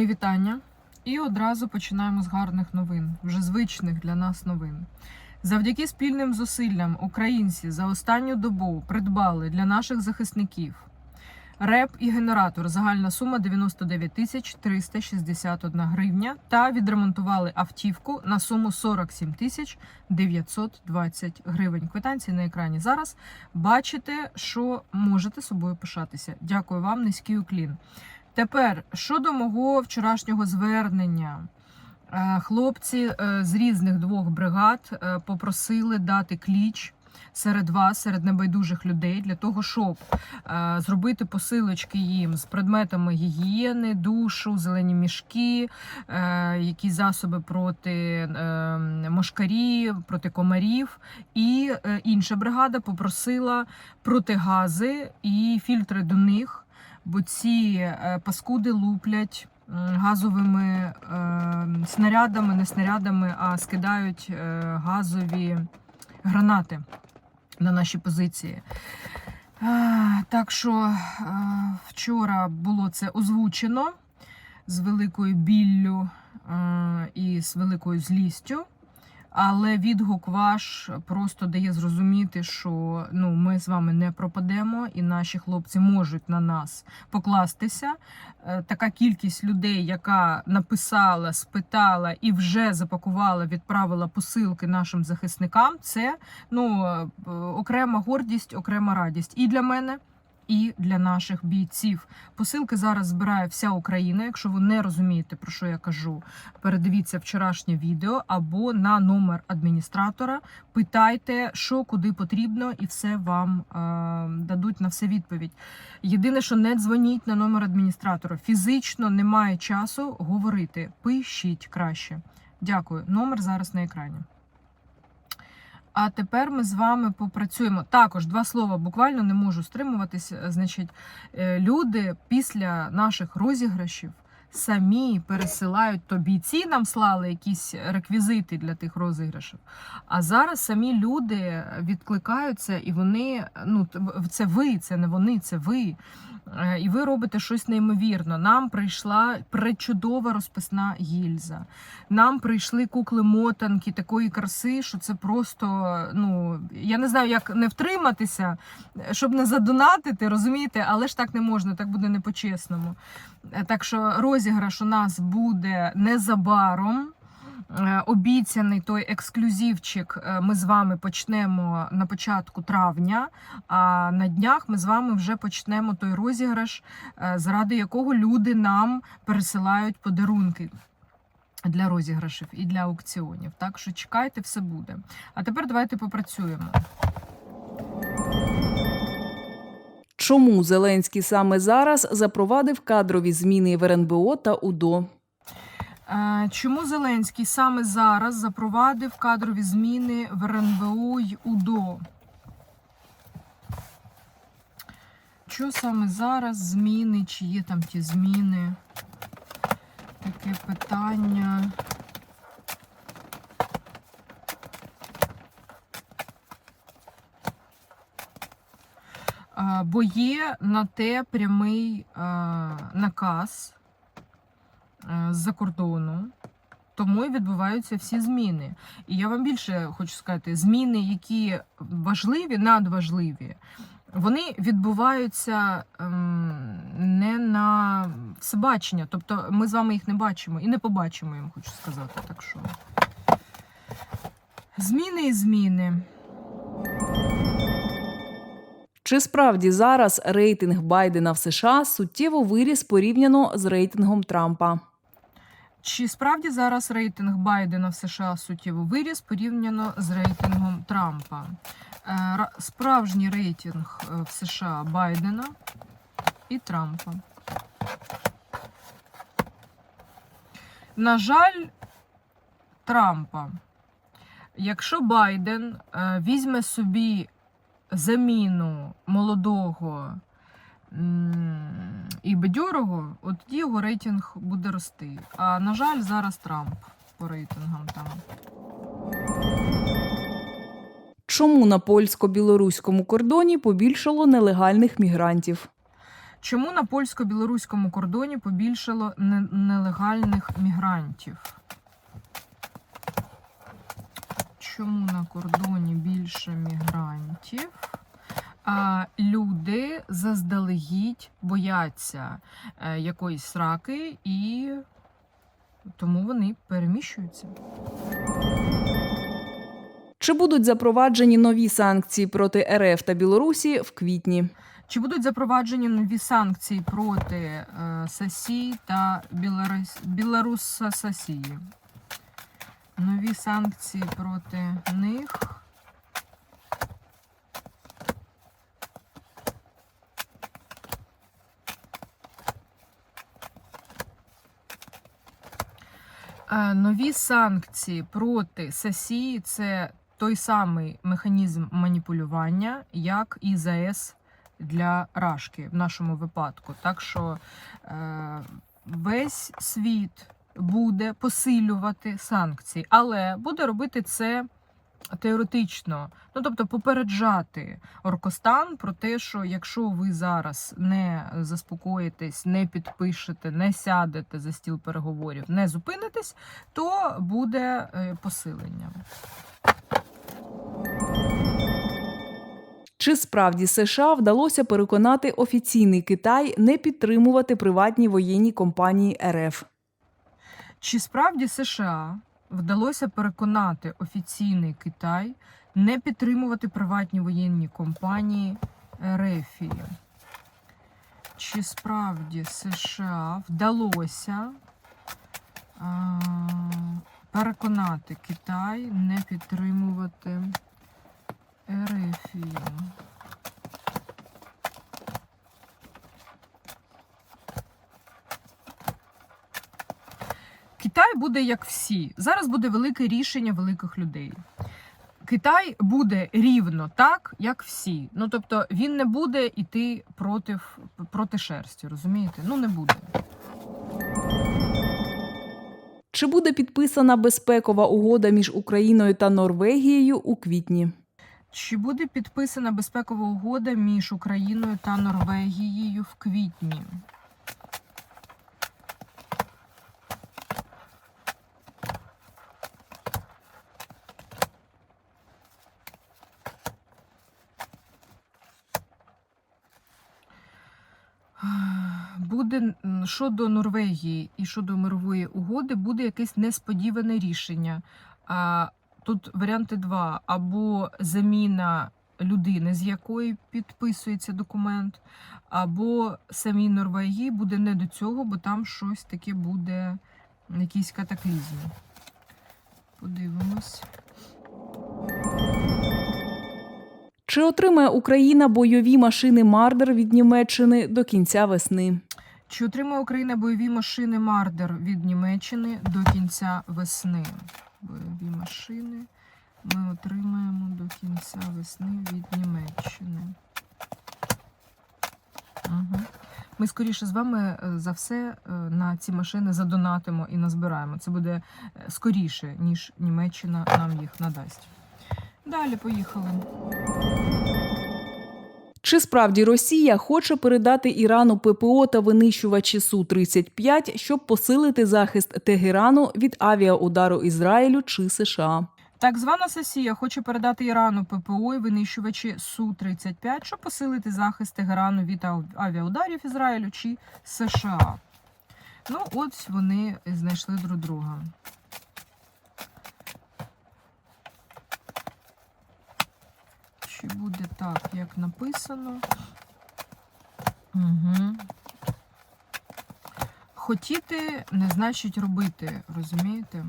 Мої вітання. І одразу починаємо з гарних новин, вже звичних для нас новин. Завдяки спільним зусиллям українці за останню добу придбали для наших захисників реп і генератор. Загальна сума 99 тисяч 361 гривня та відремонтували автівку на суму 47 тисяч 920 гривень. Квитанції на екрані зараз. Бачите, що можете собою пишатися. Дякую вам, низький уклін. Тепер щодо мого вчорашнього звернення. Е, Хлопці е, з різних двох бригад е, попросили дати кліч серед вас, серед небайдужих людей, для того, щоб зробити посилочки їм з предметами гігієни, душу, зелені мішки, якісь засоби проти мошкарів, проти комарів. І інша бригада попросила протигази і фільтри до них, бо ці е, паскуди луплять газовими е, снарядами, не снарядами, а скидають е, газові гранати на наші позиції. Е, Так що е, вчора було це озвучено з великою біллю е, і з великою злістю. Але відгук ваш просто дає зрозуміти, що ну ми з вами не пропадемо, і наші хлопці можуть на нас покластися. Е, Така кількість людей, яка написала, спитала і вже запакувала, відправила посилки нашим захисникам. Це ну е, окрема гордість, окрема радість і для мене. І для наших бійців посилки зараз збирає вся Україна. Якщо ви не розумієте про що я кажу, передивіться вчорашнє відео або на номер адміністратора. Питайте, що куди потрібно, і все вам е, дадуть на все відповідь. Єдине, що не дзвоніть на номер адміністратора. Фізично немає часу говорити. Пишіть краще. Дякую. Номер зараз на екрані. А тепер ми з вами попрацюємо. Також два слова буквально не можу стримуватись. Значить, е, люди після наших розіграшів самі пересилають то бійці нам слали якісь реквізити для тих розіграшів. А зараз самі люди відкликаються, і вони ну це ви, це не вони, це ви. Е, І ви робите щось неймовірно. Нам прийшла пречудова розписна гільза. Нам прийшли кукли-мотанки такої краси, що це просто, ну я не знаю, як не втриматися, щоб не задонатити, розумієте, але ж так не можна, так буде не по-чесному. Е, Так що розіграш у нас буде незабаром. Е, Обіцяний той ексклюзивчик е, ми з вами почнемо на початку травня. А на днях ми з вами вже почнемо той розіграш, е, заради якого люди нам пересилають подарунки для розіграшів і для аукціонів. Так що чекайте, все буде. А тепер давайте попрацюємо. Чому Зеленський саме зараз запровадив кадрові зміни в РНБО та УДО? Е, Чому Зеленський саме зараз запровадив кадрові зміни в РНБО й УДО? Що саме зараз зміни? Чи є там ті зміни? Таке питання. Е, Бо є на те прямий е, наказ з-за кордону. Тому і відбуваються всі зміни. І я вам більше хочу сказати: зміни, які важливі, надважливі, вони відбуваються ем, не на всебачення. Тобто ми з вами їх не бачимо і не побачимо, я вам хочу сказати. Так що зміни і зміни. Чи справді зараз рейтинг Байдена в США суттєво виріс порівняно з рейтингом Трампа? Чи справді зараз рейтинг Байдена в США суттєво виріс порівняно з рейтингом Трампа? Е, Справжній рейтинг е, в США Байдена і Трампа. На жаль, Трампа. Якщо Байден е, візьме собі заміну молодого і бадьорого, от тоді його рейтинг буде рости. А на жаль, зараз Трамп по рейтингам там. Чому на польсько-білоруському кордоні побільшало нелегальних мігрантів? Чому на польсько-білоруському кордоні побільшало не- нелегальних мігрантів? Чому на кордоні більше мігрантів? Люди заздалегідь бояться е, якоїсь сраки і тому вони переміщуються. Чи будуть запроваджені нові санкції проти РФ та Білорусі в квітні? Чи будуть запроваджені нові санкції проти е, Сасі та Білорус... Сасії? Нові санкції проти них. Нові санкції проти САСІ це той самий механізм маніпулювання, як і ЗАЕС для Рашки в нашому випадку. Так що е, весь світ буде посилювати санкції, але буде робити це теоретично. Ну тобто попереджати Оркостан про те, що якщо ви зараз не заспокоїтесь, не підпишете, не сядете за стіл переговорів, не зупинитесь, то буде е, посилення. Чи справді США вдалося переконати офіційний Китай не підтримувати приватні воєнні компанії РФ? Чи справді США вдалося переконати офіційний Китай не підтримувати приватні воєнні компанії Рефії? Чи справді США вдалося переконати Китай не підтримувати Ерефію? Китай буде як всі. Зараз буде велике рішення великих людей. Китай буде рівно так, як всі. Ну тобто він не буде йти проти, проти шерсті, розумієте? Ну не буде. Чи буде підписана безпекова угода між Україною та Норвегією у квітні? Чи буде підписана безпекова угода між Україною та Норвегією в квітні? Буде щодо Норвегії і щодо мирової угоди буде якесь несподіване рішення. А, тут варіанти два: або заміна людини, з якої підписується документ, або самій Норвегії буде не до цього, бо там щось таке буде, якийсь катаклізм. Подивимось. Чи отримає Україна бойові машини Мардер від Німеччини до кінця весни? Чи отримає Україна бойові машини Мардер від Німеччини до кінця весни? Бойові машини ми отримаємо до кінця весни від Німеччини. Угу. Ми скоріше з вами е, за все е, на ці машини задонатимо і назбираємо. Це буде е, скоріше, ніж Німеччина нам їх надасть. Далі поїхали. Чи справді Росія хоче передати Ірану ППО та винищувачі Су-35, щоб посилити захист Тегерану від авіаудару Ізраїлю чи США? Так звана Сесія хоче передати Ірану ППО і винищувачі Су-35, щоб посилити захист Тегерану від авіаударів Ізраїлю чи США. Ну, ось вони знайшли друг друга. Чи буде так, як написано? Угу. Хотіти не значить робити, розумієте?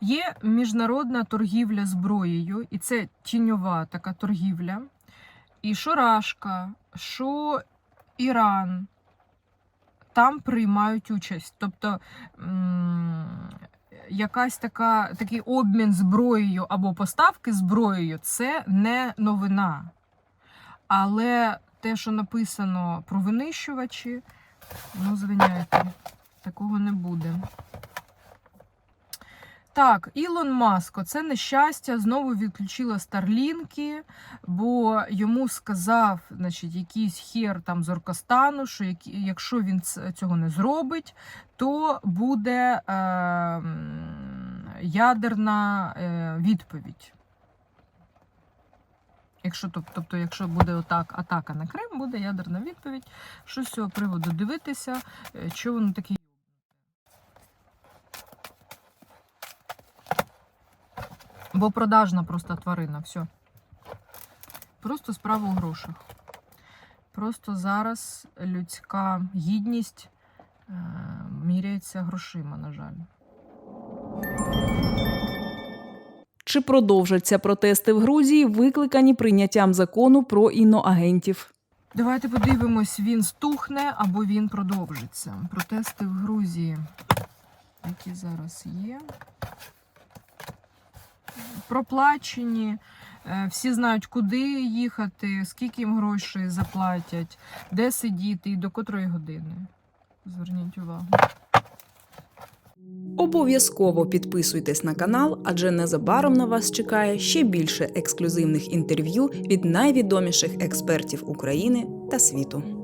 Є міжнародна торгівля зброєю, і це тіньова така торгівля. І що Рашка, що Іран там приймають участь. Тобто якась така, такий обмін зброєю або поставки зброєю це не новина. Але те, що написано про винищувачі, ну, звиняйте, такого не буде. Так, Ілон Маск, це нещастя, знову відключила старлінки, бо йому сказав, значить, якийсь хер там з Оркостану, що як- якщо він цього не зробить, то буде е, ядерна е, відповідь. Якщо, тобто, якщо буде отак, атака на Крим, буде ядерна відповідь. Що з цього приводу дивитися, е, що воно таке Бо продажна просто тварина, все. Просто справа у грошах. Просто зараз людська гідність е, міряється грошима, на жаль. Чи продовжаться протести в Грузії, викликані прийняттям закону про іноагентів? Давайте подивимось, він стухне або він продовжиться. Протести в Грузії, які зараз є. Проплачені. Е, Всі знають, куди їхати, скільки їм грошей заплатять, де сидіти і до котрої години. Зверніть увагу. Обов'язково підписуйтесь на канал, адже незабаром на вас чекає ще більше ексклюзивних інтерв'ю від найвідоміших експертів України та світу.